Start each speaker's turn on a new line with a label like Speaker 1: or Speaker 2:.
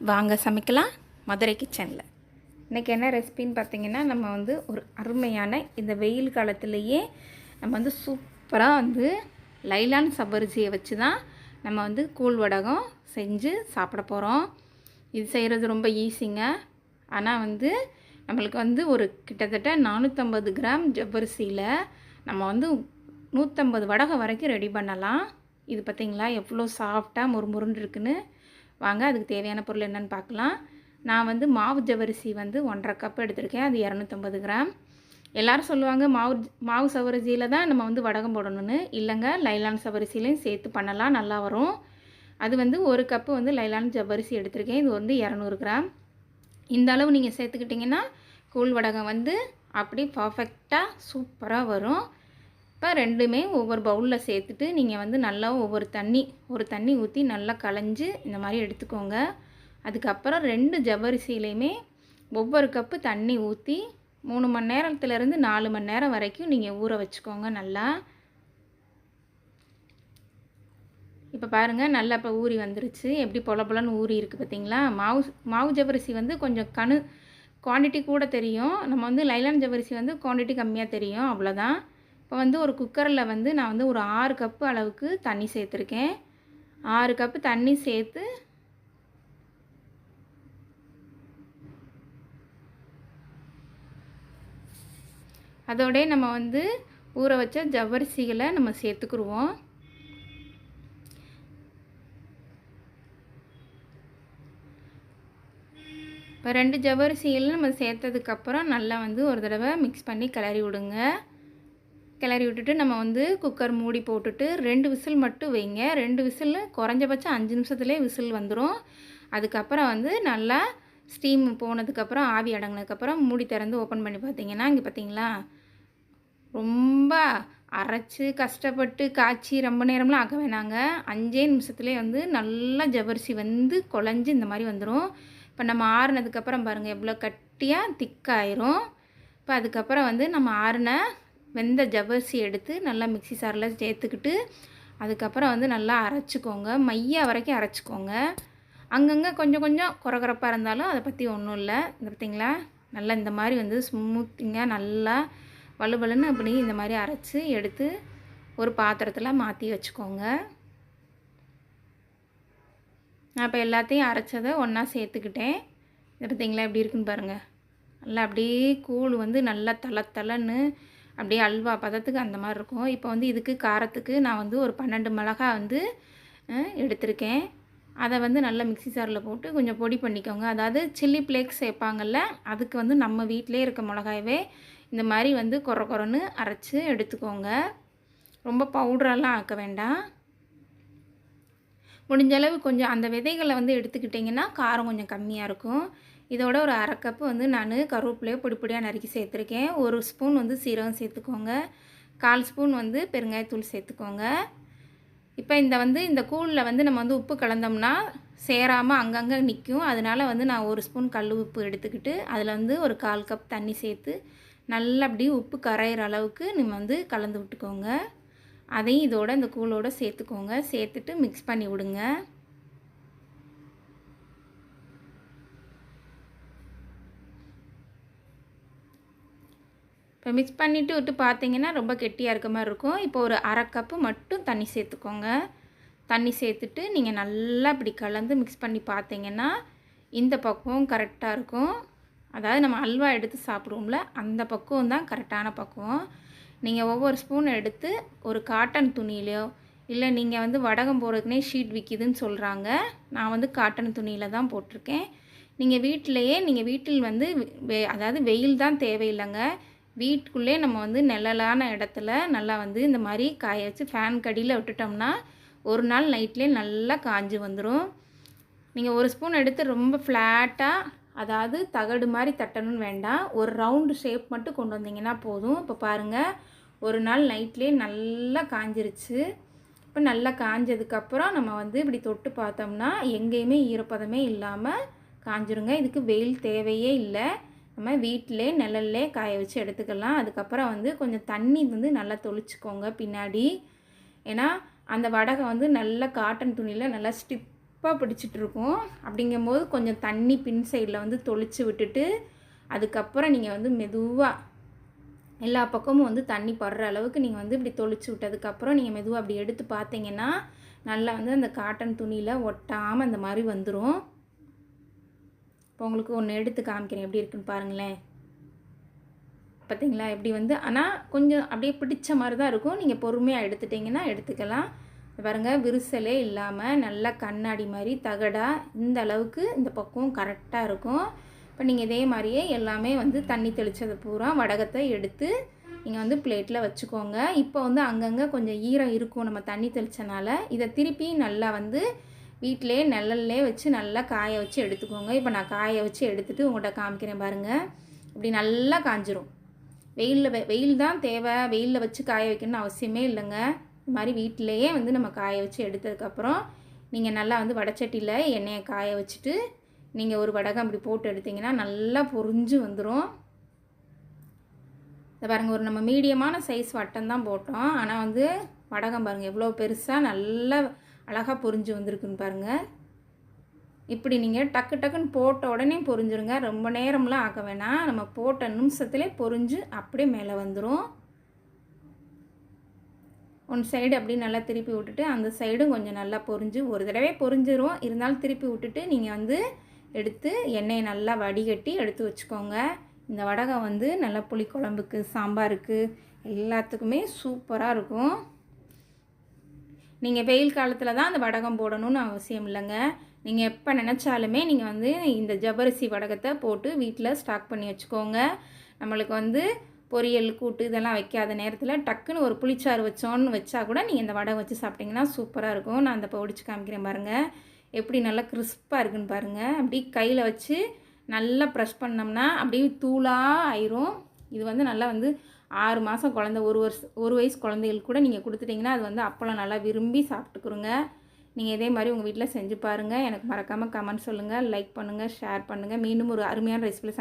Speaker 1: வாங்க சமைக்கலாம். மதுரை கிச்சனில். இன்றைக்கி என்ன ரெசிபின்னு பார்த்தீங்கன்னா நம்ம வந்து ஒரு அருமையான இந்த வெயில் காலத்துலேயே நம்ம வந்து சூப்பராக வந்து லைலான் சபரிசியை வச்சு தான் நம்ம வந்து கூழ் வடகம் செஞ்சு சாப்பிட போகிறோம் இது செய்கிறது ரொம்ப ஈஸிங்க ஆனால் வந்து நம்மளுக்கு வந்து ஒரு கிட்டத்தட்ட நானூற்றம்பது கிராம் ஜவ்வரிசியில் நம்ம வந்து நூற்றம்பது வடகம் வரைக்கும் ரெடி பண்ணலாம். இது பார்த்திங்களா எவ்வளோ சாஃப்டாக முறுமுறுன்னு இருக்குன்னு. வாங்க அதுக்கு தேவையான பொருள் என்னென்னு பார்க்கலாம். நான் வந்து மாவு ஜவ்வரிசி வந்து ஒன்றரை கப் எடுத்திருக்கேன் அது இரநூத்தம்பது கிராம். எல்லோரும் சொல்லுவாங்க மாவு மாவு சவரிசியில் தான் நம்ம வந்து வடகம் போடணும்னு. இல்லைங்க லைலான் சவரிசிலையும் சேர்த்து பண்ணலாம் நல்லா வரும். அது வந்து ஒரு கப்பு வந்து லைலான் ஜவ்வரிசி எடுத்திருக்கேன் இது வந்து இரநூறு கிராம். இந்த அளவு நீங்கள் சேர்த்துக்கிட்டிங்கன்னா கூழ் வடகம் வந்து அப்படி பர்ஃபெக்டாக சூப்பராக வரும். இப்போ ரெண்டுமே ஒவ்வொரு பவுலில் சேர்த்துட்டு நீங்கள் வந்து நல்லா ஒவ்வொரு தண்ணி ஒரு தண்ணி ஊற்றி நல்லா களைஞ்சு இந்த மாதிரி எடுத்துக்கோங்க. அதுக்கப்புறம் ரெண்டு ஜவ்வரிசிலையுமே ஒவ்வொரு கப்பு தண்ணி ஊற்றி மூணு மணி நேரத்துலேருந்து நாலு மணி நேரம் வரைக்கும் நீங்கள் ஊற வச்சுக்கோங்க நல்லா. இப்போ பாருங்கள் நல்லா இப்போ ஊறி வந்துருச்சு. எப்படி பொல பொலன்னு ஊறி இருக்குது பார்த்தீங்களா மாவு மாவு ஜவரிசி வந்து கொஞ்சம் கணு குவான்டிட்டி கூட தெரியும். நம்ம வந்து லைலான் ஜவரிசி வந்து குவான்டிட்டி கம்மியாக தெரியும் அவ்வளோதான் இப்போ வந்து ஒரு குக்கரில் வந்து நான் வந்து ஒரு ஆறு கப்பு அளவுக்கு தண்ணி சேர்த்துருக்கேன். ஆறு கப்பு தண்ணி சேர்த்து அதோடய நம்ம வந்து ஊற வச்ச ஜவ்வரிசிகளை நம்ம சேர்த்துக்குருவோம். இப்போ ரெண்டு ஜவ்வரிசிகளும் நம்ம சேர்த்ததுக்கப்புறம் நல்லா வந்து ஒரு தடவை மிக்ஸ் பண்ணி கிளறி விடுங்க. கிளறி விட்டுட்டு நம்ம வந்து குக்கர் மூடி போட்டுட்டு ரெண்டு விசில் மட்டும் வைங்க. ரெண்டு விசில் குறைஞ்சபட்சம் அஞ்சு நிமிஷத்துலேயே விசில் வந்துடும் அதுக்கப்புறம் வந்து நல்லா ஸ்டீம் போனதுக்கப்புறம் ஆவி அடங்கினதுக்கப்புறம் மூடி திறந்து ஓப்பன் பண்ணி பார்த்தீங்கன்னா இங்கே பார்த்தீங்களா? ரொம்ப அரைச்சி கஷ்டப்பட்டு காய்ச்சி ரொம்ப நேரம்லாம் ஆக்க வேணாங்க. அஞ்சே நிமிஷத்துலேயே வந்து நல்லா ஜவரிசி வந்து குழஞ்சி இந்த மாதிரி வந்துடும் இப்போ நம்ம ஆறுனதுக்கப்புறம் பாருங்கள் எவ்வளோ கட்டியாக திக்காயிரும் இப்போ அதுக்கப்புறம் வந்து நம்ம ஆறுன வெந்த ஜவ்வரிசி எடுத்து நல்லா மிக்சி சாரில் சேர்த்துக்கிட்டு அதுக்கப்புறம் வந்து நல்லா அரைச்சிக்கோங்க. மையா வரைக்கும் அரைச்சிக்கோங்க. அங்கங்கே கொஞ்சம் கொஞ்சம் குறகுறப்பாக இருந்தாலும் அதை பற்றி ஒன்றும் இல்லை. இந்த பார்த்திங்களா நல்லா இந்த மாதிரி வந்து ஸ்மூத்திங்காக நல்லா வலுவலுன்னு அப்படி இந்த மாதிரி அரைச்சி எடுத்து ஒரு பாத்திரத்தில் மாற்றி வச்சுக்கோங்க. நான் இப்போ எல்லாத்தையும் அரைச்சதை ஒன்றா சேர்த்துக்கிட்டேன். இது பார்த்திங்களா எப்படி இருக்குன்னு பாருங்கள் நல்லா அப்படியே கூழ் வந்து நல்லா தலை தலைன்னு அப்படியே அல்வா பதத்துக்கு அந்த மாதிரி இருக்கும். இப்போ வந்து இதுக்கு காரத்துக்கு நான் வந்து ஒரு பன்னெண்டு மிளகா வந்து எடுத்திருக்கேன். அதை வந்து நல்லா மிக்சி சாரில் போட்டு கொஞ்சம் பொடி பண்ணிக்கோங்க. அதாவது சில்லி ஃப்ளேக்ஸ் சேர்ப்பாங்கல்ல அதுக்கு வந்து நம்ம வீட்டிலே இருக்க மிளகாயவே இந்த மாதிரி வந்து குறை குறைன்னு அரைச்சி எடுத்துக்கோங்க. ரொம்ப பவுடரெல்லாம் ஆக்க வேண்டாம். முடிஞ்ச அளவு கொஞ்சம் அந்த விதைகளை வந்து எடுத்துக்கிட்டிங்கன்னா காரம் கொஞ்சம் கம்மியாக இருக்கும். இதோட ஒரு அரை கப்பு வந்து நான் கருவேப்பிலையோ பொடி பொடியாக நறுக்கி சேர்த்துருக்கேன். ஒரு ஸ்பூன் வந்து சீரகம் சேர்த்துக்கோங்க. கால் ஸ்பூன் வந்து பெருங்காயத்தூள் சேர்த்துக்கோங்க. இப்போ இந்த வந்து இந்த கூழில் வந்து நம்ம வந்து உப்பு கலந்தோம்னா சேராமல் அங்கங்கே நிற்கும் அதனால் வந்து நான் ஒரு ஸ்பூன் கல் உப்பு எடுத்துக்கிட்டு அதில் வந்து ஒரு கால் கப் தண்ணி சேர்த்து நல்லா அப்படியே உப்பு கரையிற அளவுக்கு நம்ம வந்து கலந்து விட்டுக்கோங்க. அதையும் இதோட இந்த கூழோடு சேர்த்துக்கோங்க. சேர்த்துட்டு மிக்ஸ் பண்ணி விடுங்க. இப்போ மிக்ஸ் பண்ணிவிட்டு விட்டு பார்த்தீங்கன்னா ரொம்ப கெட்டியாக இருக்க மாதிரி இருக்கும். இப்போ ஒரு அரை கப்பு மட்டும் தண்ணி சேர்த்துக்கோங்க. தண்ணி சேர்த்துட்டு நீங்கள் நல்லா இப்படி கலந்து மிக்ஸ் பண்ணி பார்த்தீங்கன்னா இந்த பக்குவம் கரெக்டாக இருக்கும். அதாவது நம்ம அல்வா எடுத்து சாப்பிடுவோம்ல அந்த பக்குவம் தான் கரெக்டான பக்குவம். நீங்கள் ஒவ்வொரு ஸ்பூன் எடுத்து ஒரு காட்டன் துணியிலையோ இல்லை நீங்கள் வந்து வடகம் போகிறதுக்குனே ஷீட் விற்கிதுன்னு சொல்கிறாங்க நான் வந்து காட்டன் துணியில் தான் போட்டிருக்கேன். நீங்கள் வீட்டிலையே நீங்கள் வீட்டில் வந்து வெ அதாவது வெயில் தான் தேவையில்லைங்க. வீட்டுக்குள்ளே நம்ம வந்து நிழலான இடத்துல நல்லா வந்து இந்த மாதிரி காய வச்சு ஃபேன் கடியில் விட்டுட்டோம்னா ஒரு நாள் நைட்லேயே நல்லா காஞ்சி வந்துடும் நீங்கள் ஒரு ஸ்பூன் எடுத்து ரொம்ப ஃப்ளாட்டாக அதாவது தகடு மாதிரி தட்டணும்னு வேண்டாம். ஒரு ரவுண்டு ஷேப் மட்டும் கொண்டு வந்தீங்கன்னா போதும். இப்போ பாருங்கள் ஒரு நாள் நைட்லேயே நல்லா காஞ்சிருச்சு. இப்போ நல்லா காஞ்சதுக்கப்புறம் நம்ம வந்து இப்படி தொட்டு பார்த்தோம்னா எங்கேயுமே ஈரப்பதமே இல்லாமல் காஞ்சிருங்க. இதுக்கு வெயில் தேவையே இல்லை. நம்ம வீட்டிலே நிழல்லே காய வச்சு எடுத்துக்கலாம். அதுக்கப்புறம் வந்து கொஞ்சம் தண்ணி வந்து நல்லா தொளிச்சுக்கோங்க பின்னாடி. ஏன்னா அந்த வடகை வந்து நல்லா காட்டன் துணியில் நல்லா ஸ்டிப்பாக பிடிச்சிட்ருக்கும். அப்படிங்கும்போது கொஞ்சம் தண்ணி பின் சைடில் வந்து தொளிச்சு விட்டுட்டு அதுக்கப்புறம் நீங்கள் வந்து மெதுவாக எல்லா பக்கமும் வந்து தண்ணி படுற அளவுக்கு நீங்கள் வந்து இப்படி தொளிச்சு விட்டதுக்கப்புறம் நீங்கள் மெதுவாக அப்படி எடுத்து பார்த்தீங்கன்னா நல்லா வந்து அந்த காட்டன் துணியில் ஒட்டாமல் அந்த மாதிரி வந்துடும் இப்போ உங்களுக்கு ஒன்று எடுத்து காமிக்கிறேன். எப்படி இருக்குன்னு பாருங்களேன். பார்த்தீங்களா? எப்படி வந்து ஆனால் கொஞ்சம் அப்படியே பிடிச்ச மாதிரி தான் இருக்கும். நீங்கள் பொறுமையாக எடுத்துட்டிங்கன்னா எடுத்துக்கலாம். பாருங்கள் விரிசலே இல்லாமல் நல்லா கண்ணாடி மாதிரி தகடா இந்த அளவுக்கு இந்த பக்கம் கரெக்டாக இருக்கும். இப்போ நீங்கள் இதே மாதிரியே எல்லாமே வந்து தண்ணி தெளித்தது பூரா வடகத்தை எடுத்து நீங்கள் வந்து பிளேட்டில் வச்சுக்கோங்க. இப்போ வந்து அங்கங்கே கொஞ்சம் ஈரம் இருக்கும். நம்ம தண்ணி தெளித்தனால இதை திருப்பி நல்லா வந்து வீட்டிலே நிழல்லே வச்சு நல்லா காய வச்சு எடுத்துக்கோங்க. இப்போ நான் காய வச்சு எடுத்துகிட்டு உங்கள்கிட்ட காமிக்கிறேன் பாருங்கள் இப்படி நல்லா காஞ்சிரும். வெயிலில் வெயில் தான் தேவை. வெயிலில் வச்சு காய வைக்கணும்னு அவசியமே இல்லைங்க. இது மாதிரி வீட்டிலையே வந்து நம்ம காய வச்சு எடுத்ததுக்கப்புறம் நீங்கள் நல்லா வந்து வடச்சட்டியில் எண்ணெயை காய வச்சுட்டு நீங்கள் ஒரு வடகம் அப்படி போட்டு எடுத்தீங்கன்னா நல்லா பொறிஞ்சு வந்துடும் இதை பாருங்கள் ஒரு நம்ம மீடியமான சைஸ் வட்டம் தான் போட்டோம். ஆனால் வந்து வடகம் பாருங்கள் எவ்வளோ பெருசாக நல்லா அழகாக பொரிஞ்சு வந்திருக்குன்னு பாருங்கள் இப்படி நீங்கள் டக்கு டக்குன்னு போட்ட உடனே பொரிஞ்சிருங்க ரொம்ப நேரம்லாம் ஆக்க வேணாம். நம்ம போட்ட நிமிஷத்துலே பொரிஞ்சு அப்படியே மேலே வந்துடும் ஒன் சைடு அப்படி நல்லா திருப்பி விட்டுட்டு அந்த சைடும் கொஞ்சம் நல்லா பொரிஞ்சு ஒரு தடவை பொரிஞ்சிரும் இருந்தாலும் திருப்பி விட்டுட்டு நீங்கள் வந்து எடுத்து எண்ணெயை நல்லா வடிகட்டி எடுத்து வச்சுக்கோங்க. இந்த வடகம் வந்து நல்லா புளிக்குழம்புக்கு சாம்பாருக்கு எல்லாத்துக்குமே சூப்பராக இருக்கும். நீங்கள் வெயில் காலத்தில் தான் அந்த வடகம் போடணும்னு அவசியம் இல்லைங்க. நீங்கள் எப்போ நினச்சாலுமே நீங்கள் வந்து இந்த ஜபரிசி வடகத்தை போட்டு வீட்டில் ஸ்டாக் பண்ணி வச்சுக்கோங்க. நம்மளுக்கு வந்து பொரியல் கூட்டு இதெல்லாம் வைக்காத நேரத்தில் டக்குன்னு ஒரு புளிச்சாறு வச்சோன்னு வச்சா கூட நீங்கள் இந்த வடை வச்சு சாப்பிட்டிங்கன்னா சூப்பராக இருக்கும். நான் அந்த பொடிச்சு காமிக்கிறேன் பாருங்கள் எப்படி நல்லா கிறிஸ்பாக இருக்குன்னு பாருங்கள் அப்படி கையில் வச்சு நல்லா ப்ரெஷ் பண்ணோம்னா அப்படியே தூளாக ஆயிரும். இது வந்து நல்லா வந்து ஆறு மாதம் குழந்த ஒரு வருஷம் ஒரு வயசு குழந்தைகளுக்கு கூட நீங்கள் கொடுத்துட்டிங்கன்னா அது வந்து அப்பளம் நல்லா விரும்பி சாப்பிட்டுக்குருங்க. நீங்கள் இதே மாதிரி உங்கள் வீட்டில் செஞ்சு பாருங்கள் எனக்கு மறக்காமல் கமெண்ட் சொல்லுங்கள் லைக் பண்ணுங்கள் ஷேர் பண்ணுங்கள் மீண்டும் ஒரு அருமையான ரெசிபியில்